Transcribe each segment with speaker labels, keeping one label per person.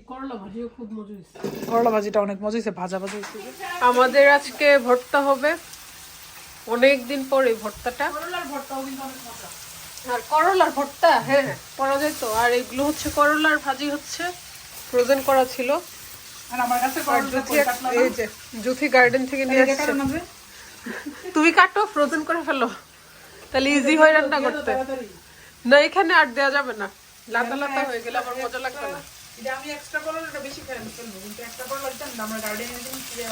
Speaker 1: করলা ভাজিও খুব মজা হয়েছে
Speaker 2: করলা ভাজিটা অনেক মজা হয়েছে ভাজা ভাজা হয়েছে
Speaker 1: আমাদের আজকে ভর্তা হবে। অনেক দিন পরে ভর্তাটা।
Speaker 2: করলার ভর্তাও কিন্তু অনেক
Speaker 1: আর করলার ভর্তা হ্যাঁ করা যায় তো। আর এগুলো হচ্ছে করলার ভাজি হচ্ছে ফ্রোজেন করা ছিল।
Speaker 2: আর আমার কাছে
Speaker 1: আর
Speaker 2: করলা
Speaker 1: জুথি এক- এই যে জুথি গার্ডেন থেকে নিয়ে আসছে। তুমি কাটো ফ্রোজেন করে ফেলো। তাহলে ইজি হয় রান্না করতে। না এখানে আর দেওয়া যাবে না। লাতা লাতা হয়ে গেলে আমার মজা লাগবে না।
Speaker 2: এটা আমি এক্সট্রা এটা বেশি খাই ফেলব কিন্তু একটা আমরা গার্ডেনে দিন ফিরে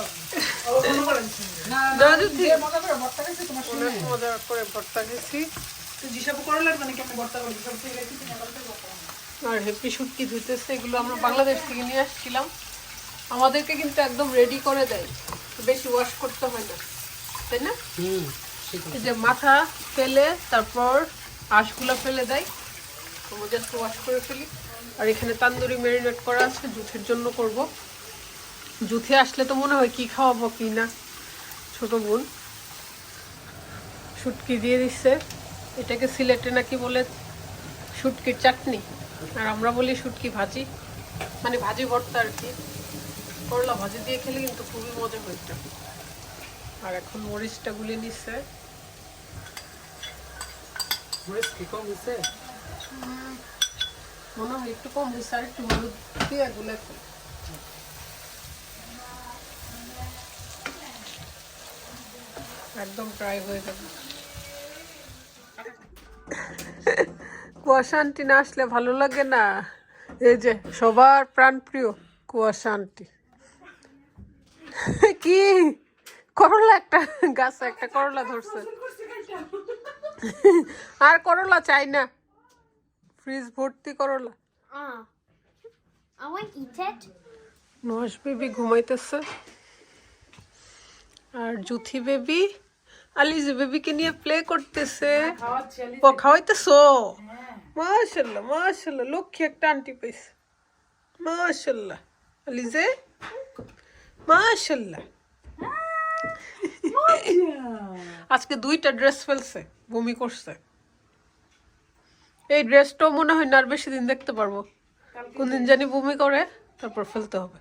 Speaker 2: করা দিচ্ছি না
Speaker 1: না জুথি
Speaker 2: মজা করে ভর্তা খাইছি তোমার সামনে
Speaker 1: মজা করে ভর্তা খেয়েছি
Speaker 2: তো যেসব করলার মানে কেমন ভর্তা করে যেসব থেকে গেছি তুমি আমার থেকে ভর্তা করো।
Speaker 1: আর হেপি শুটকি ধুইতেছে এগুলো আমরা বাংলাদেশ থেকে নিয়ে আসছিলাম। আমাদেরকে কিন্তু একদম রেডি করে দেয়। বেশি ওয়াশ করতে হয় না তাই না? যে মাথা ফেলে তারপর আঁশগুলো ফেলে দেয়। জাস্ট ওয়াশ করে ফেলি। আর এখানে তান্দুরি ম্যারিনেট করা আছে জুথের জন্য করব। জুথে আসলে তো মনে হয় কি খাওয়াবো কি না ছোট বোন। শুটকি দিয়ে দিচ্ছে এটাকে সিলেটে নাকি বলে শুটকির চাটনি। আর আমরা বলি শুটকি ভাজি। মানে ভাজি ভর্তা আর কি। করলা ভাজি দিয়ে খেলে কিন্তু খুবই মজা হইতো আর এখন মরিচটা গুলে নিচ্ছে মনে হয় একটু কম হয়েছে, আর একটু হলুদ দিয়ে গুলে। একদম ড্রাই হয়ে যাবে। কুয়াশা আন্টি না আসলে ভালো লাগে না। এই যে, সবার প্রাণপ্রিয় কুয়াশা আন্টি কি? করলা একটা, গাছে একটা করলা ধরছে। আর করলা চাই না। ফ্রিজ ভর্তি করলা।
Speaker 3: eat
Speaker 1: বেবি ঘুমাইতেছে। আর জুথি বেবি আলিজি বেবিকে নিয়ে প্লে করতেছে। ও খাওয়াইতেছো? মাশাল্লাহ মাশাল্লাহ লক্ষ্মী একটা আন্টি পাইছে। মাশাল্লাহ আলিজে? মাশাল্লাহ আজকে দুইটা ড্রেস ফেলছে বমি করছে। এই ড্রেসটাও মনে হয় না আর বেশি দিন দেখতে পারব। কোনদিন জানি বমি করে তারপর ফেলতে হবে।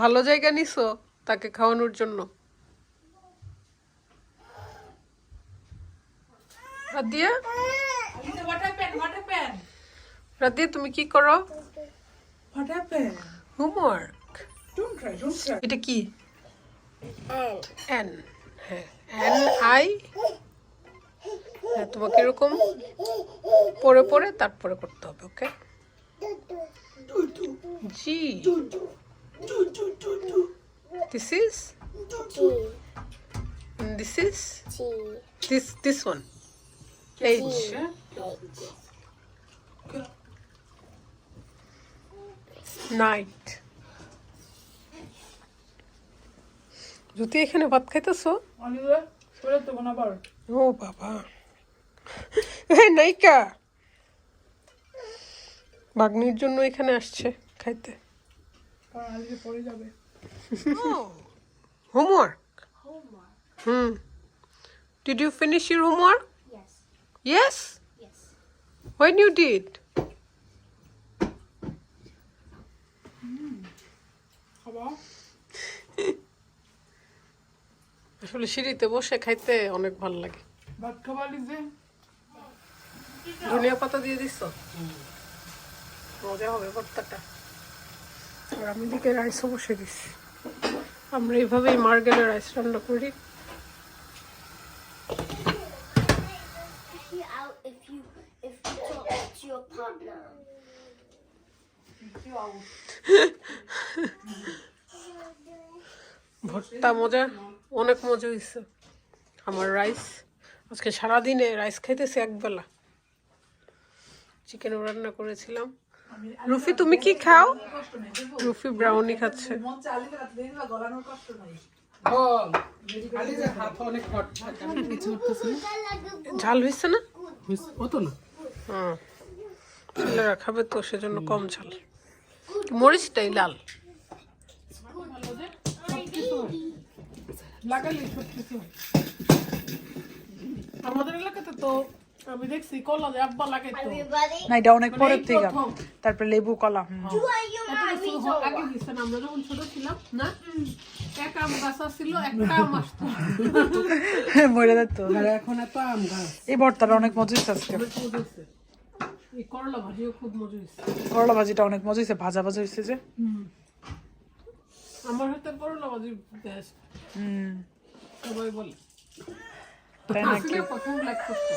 Speaker 1: ভালো জায়গা নিছো তাকে খাওয়ানোর জন্য।
Speaker 2: আলিজা
Speaker 1: তুমি কি করো? হোমওয়ার্ক এটা কি? এন হ্যাঁ এন আই হ্যাঁ তোমাকে এরকম পড়ে পড়ে তারপরে করতে হবে okay G this is. This is. This this one H night যদি এখানে ভাত খাইতেছো? ও বাবা। নাইকা বাগনির জন্য এখানে আসছে খাইতে। Homework. Hmm. Did you finish your homework
Speaker 3: Yes.
Speaker 1: Yes
Speaker 3: Yes.
Speaker 1: When you did
Speaker 2: খাবার
Speaker 1: আসলে সিঁড়িতে বসে খাইতে অনেক ভালো লাগে।
Speaker 2: ভাত খাবার আলিজে
Speaker 1: ধনিয়া পাতা দিয়ে দিস মজা হবে ভর্তাটা। আর আমি দিকে রাইসও বসে দিছি। আমরা এইভাবেই মার্গেলের রাইস রান্না করি। ভর্তা মজা অনেক মজা হয়েছে। আমার রাইস আজকে সারাদিনে রাইস খাইতেছি একবেলা চিকেনও রান্না করেছিলাম। রুফি তুমি কি খাও? রুফি ব্রাউনি খাচ্ছে। ঝাল হয়েছে না? হ্যাঁ ছেলেরা খাবে তো সেজন্য কম ঝাল। মরিচটাই লাল।
Speaker 4: ভালো যে সবকিছু হয়। লাগালে সবকিছু। হয়। আমাদের এলাকাতে তো আমি দেখছি কলা যে আব্বা লাগাইতো।
Speaker 2: না এটা অনেক পরের থেকে। তারপরে লেবু কলা?
Speaker 1: আগে দিচ্ছেন আমরা যখন ছোট ছিলাম না? এক আম গাছ ছিল একটা আম আসতো।
Speaker 2: মরে যেত।
Speaker 1: এখন এত আম গাছ।
Speaker 2: এই ভর্তাটা অনেক মজা হয়েছে
Speaker 1: করলা ভাজিও খুব মজা হয়েছে
Speaker 2: করলা ভাজিটা অনেক মজা হয়েছে ভাজা ভাজা হয়েছে যে।
Speaker 1: আমার হাতে করলা ভাজি বেস্ট
Speaker 2: হুম।
Speaker 1: সবাই বলে।
Speaker 2: তাই নাকি?
Speaker 1: প্রথম লাইক করতো